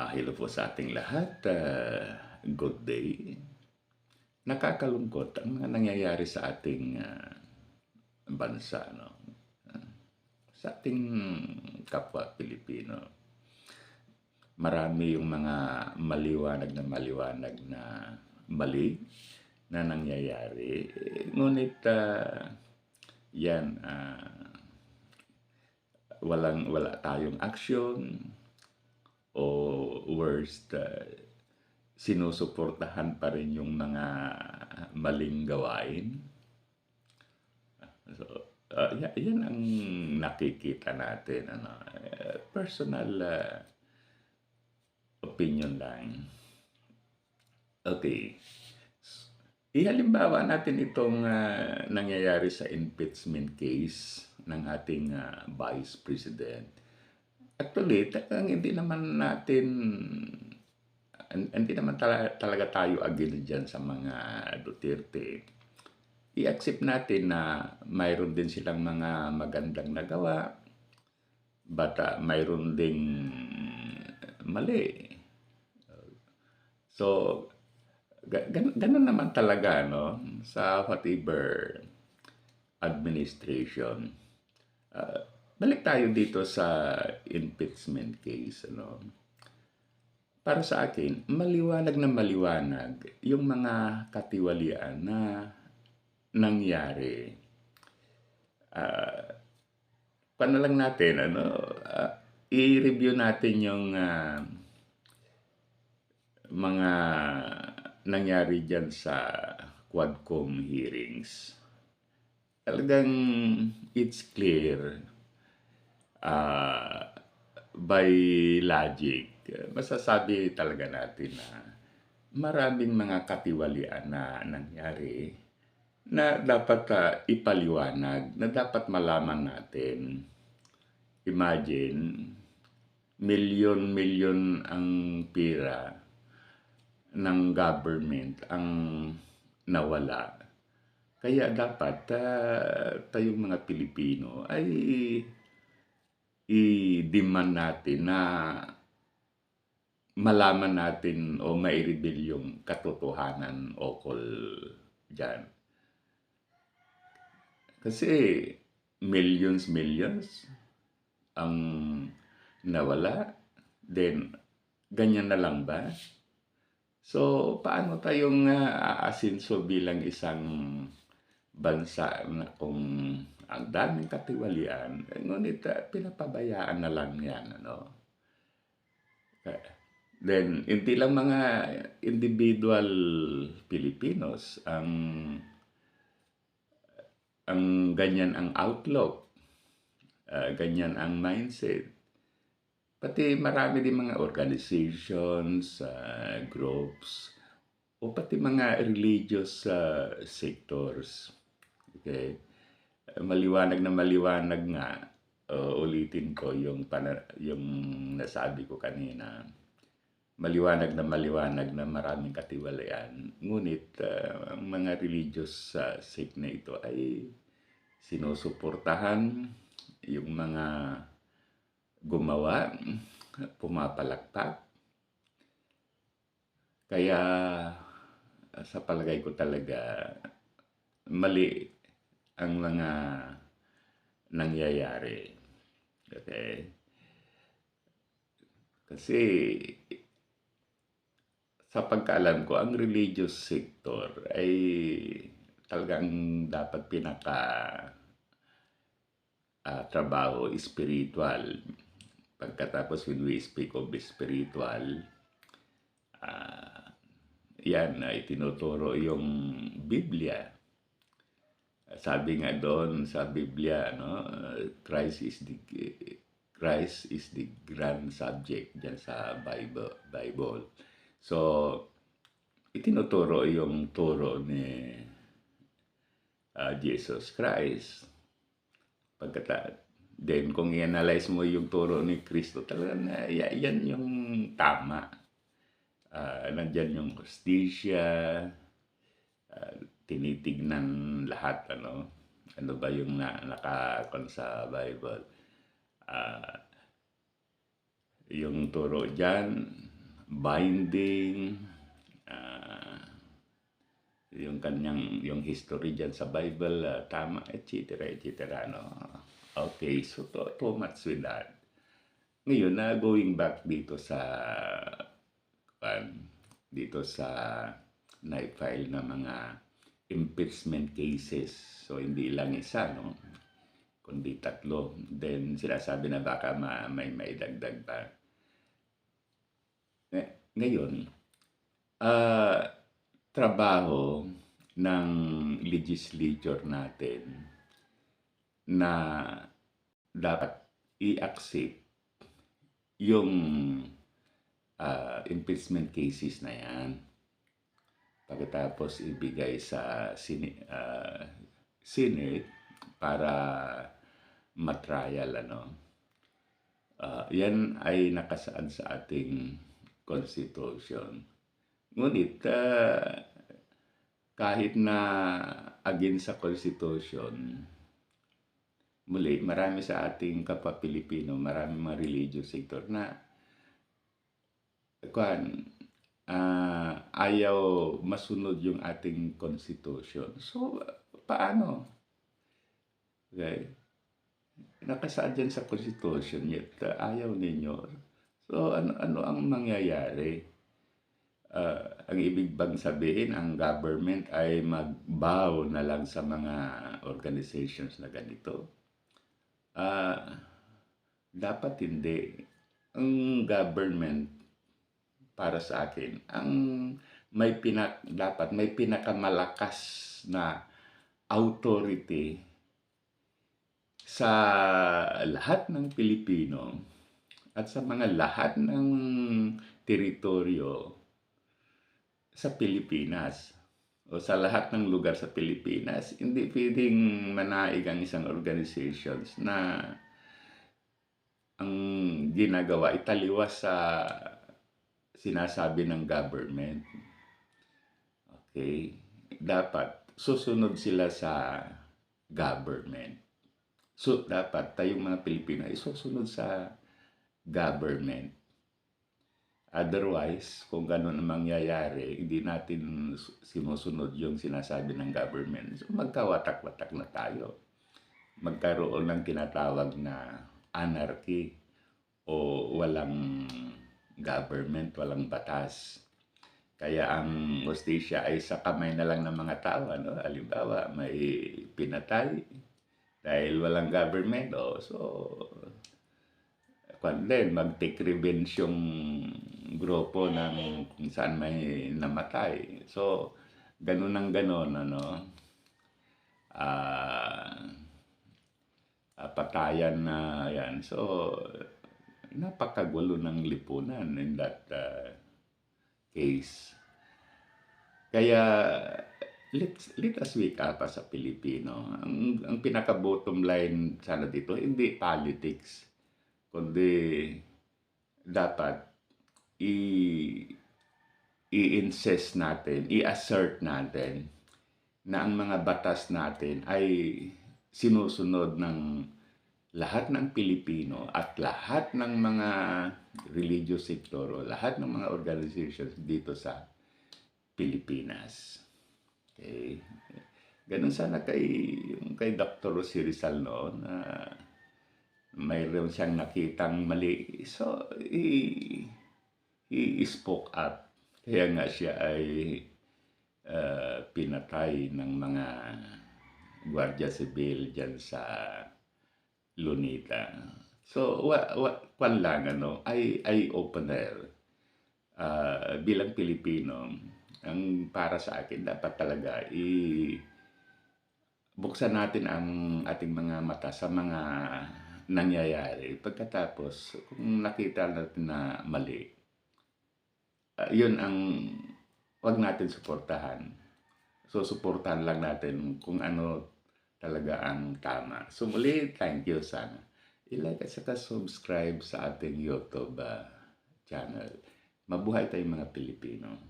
Ah, hello po sa ating lahat. Ah, good day. Nakakalungkot ang mga nangyayari sa ating ah, bansa, no? Ah, Sa ating kapwa Pilipino. Marami yung mga maliwanag na maliwanag na mali na nangyayari. Ngunit ah, yan, ah, walang wala tayong action o worst, uh, sinusuportahan pa rin yung mga maling gawain. So, uh, ya- yan ang nakikita natin. Ano, Eh, personal uh, opinion lang. Okay. Ihalimbawa natin itong ah, nangyayari sa impeachment case ng ating ah, Vice President. Actually, talagang hindi naman natin, hindi naman tala- talaga tayo agil dyan sa mga Duterte. I-accept natin na mayroon din silang mga magandang nagawa, but ah, mayroon ding mali. So, ga- gan- ganun naman talaga, no? Sa whatever administration. Ah, balik tayo dito sa impeachment case, ano? Para sa akin, maliwanag na maliwanag yung mga katiwalian na nangyari. Ah, paano lang natin, ano, ah, i-review natin yung ah, mga nangyari dyan sa Quadcom hearings. Talagang it's clear ah, by logic, masasabi talaga natin na maraming mga katiwalian na nangyari na dapat ah, ipaliwanag, na dapat malaman natin. Imagine, milyon-milyon ang pira ng government ang nawala. Kaya dapat ah, tayong mga Pilipino ay i-demand natin na malaman natin o mai-reveal yung katotohanan ukol dyan. Kasi millions, millions ang nawala. Then, ganyan na lang ba? So, paano tayong uh, aasinso bilang isang bansa na kung ang daming katiwalian, eh, ngunit ah, pinapabayaan na lang yan, ano? Ka- Then, hindi lang mga individual Filipinos ang ang ganyan ang outlook, ah, ganyan ang mindset. Pati marami din mga organizations, ah, groups, o pati mga religious ah, sectors. Okay? Eh, Maliwanag na maliwanag nga, uh, ulitin ko yung, pana- yung nasabi ko kanina. Maliwanag na maliwanag na maraming katiwalian. Ngunit ah, ang mga religious ah, sect na ito ay sinusuportahan yung mga gumawa, pumapalakpak. Kaya sa palagay ko talaga mali ang mga nangyayari. Okay? Kasi sa pagkaalam ko, ang religious sector ay talagang dapat pinaka ah, trabaho spiritual. Pagkatapos when we speak of spiritual, ah, yan ay tinuturo yung Biblia. Sabi nga doon sa Biblia, no, Christ is the Christ is the grand subject diyan sa Bible. Bible. So, itinuturo yung turo ni ah, Jesus Christ. Pagkata, then kung i-analyze mo yung turo ni Kristo, talaga na ya- yan yung tama. Ah, nandyan yung hostisya, ah, tinitignan lahat, ano, ano ba yung na, nakakon sa Bible. Ah, yung turo dyan, binding, ah, yung kanyang yung history diyan sa Bible ah, tama etc etc no? Okay so to, too much with that. Ngayon na going back dito sa um, dito sa na-file na mga impeachment cases. So hindi lang isa no? Kundi tatlo. Then sinasabi na baka ma, may may dagdag pa. Ngay- ngayon ah trabaho ng legislature natin na dapat i-accept yung ah, impeachment cases na yan. Pagkatapos ibigay sa sini, ah, Senate para matrial ano. Ah, yan ay nakasaad sa ating constitution. Ngunit ah, kahit na against sa Constitution, muli, marami sa ating kapwa Pilipino, marami mga religious sector na kwan, ah, ayaw masunod yung ating Constitution. So, paano? Okay? Nakasaad yan sa Constitution, yet ah, ayaw ninyo. So, ano, ano ang mangyayari? Ah, ang ibig bang sabihin, ang government ay magbow na lang sa mga organizations na ganito? Ah, dapat hindi. Ang government, para sa akin, ang may pinak, dapat may pinakamalakas na authority sa lahat ng Pilipino at sa mga lahat ng teritoryo sa Pilipinas o sa lahat ng lugar sa Pilipinas, hindi pwedeng manaig ang isang organizations na ang ginagawa italiwas sa sinasabi ng government. Okay? Dapat susunod sila sa government. So, dapat tayong mga Pilipino ay susunod sa government. Otherwise, kung ganun ang mangyayari, hindi natin sinusunod yung sinasabi ng government. So, magkawatak-watak na tayo. Magkaroon ng tinatawag na anarchy o walang government, walang batas. Kaya ang hostisya ay sa kamay na lang ng mga tao. Ano? Halimbawa, may pinatay dahil walang government. Oh, so, kwan din, mag-take revenge yung grupo ng kung saan may namatay. So, ganun ang ganun, ano, ah, ah, patayan na yan. So, napakagulo ng lipunan in that ah, case. Kaya, let's, let us wake up as a Pilipino. Ang, ang pinaka-bottom line sana dito, hindi politics, kundi dapat i i-insist natin, i-assert natin na ang mga batas natin ay sinusunod ng lahat ng Pilipino at lahat ng mga religious sector o lahat ng mga organizations dito sa Pilipinas. Okay? Ganun sana kay, yung kay Dr. Rosy Rizal noon na mayroon siyang nakitang mali. So, he, he spoke up. Kaya nga siya ay uh, pinatay ng mga Guardia Civil dyan sa Lunita. So, wa, wa, kwan lang, ano, ay, ay opener. Uh, bilang Pilipino, ang para sa akin, dapat talaga i buksan natin ang ating mga mata sa mga nangyayari. Pagkatapos, kung nakita natin na mali, uh, yun ang wag natin suportahan. So, suportahan lang natin kung ano talaga ang tama. So, muli, thank you sana. I-like at saka subscribe sa ating YouTube uh, channel. Mabuhay tayong mga Pilipino.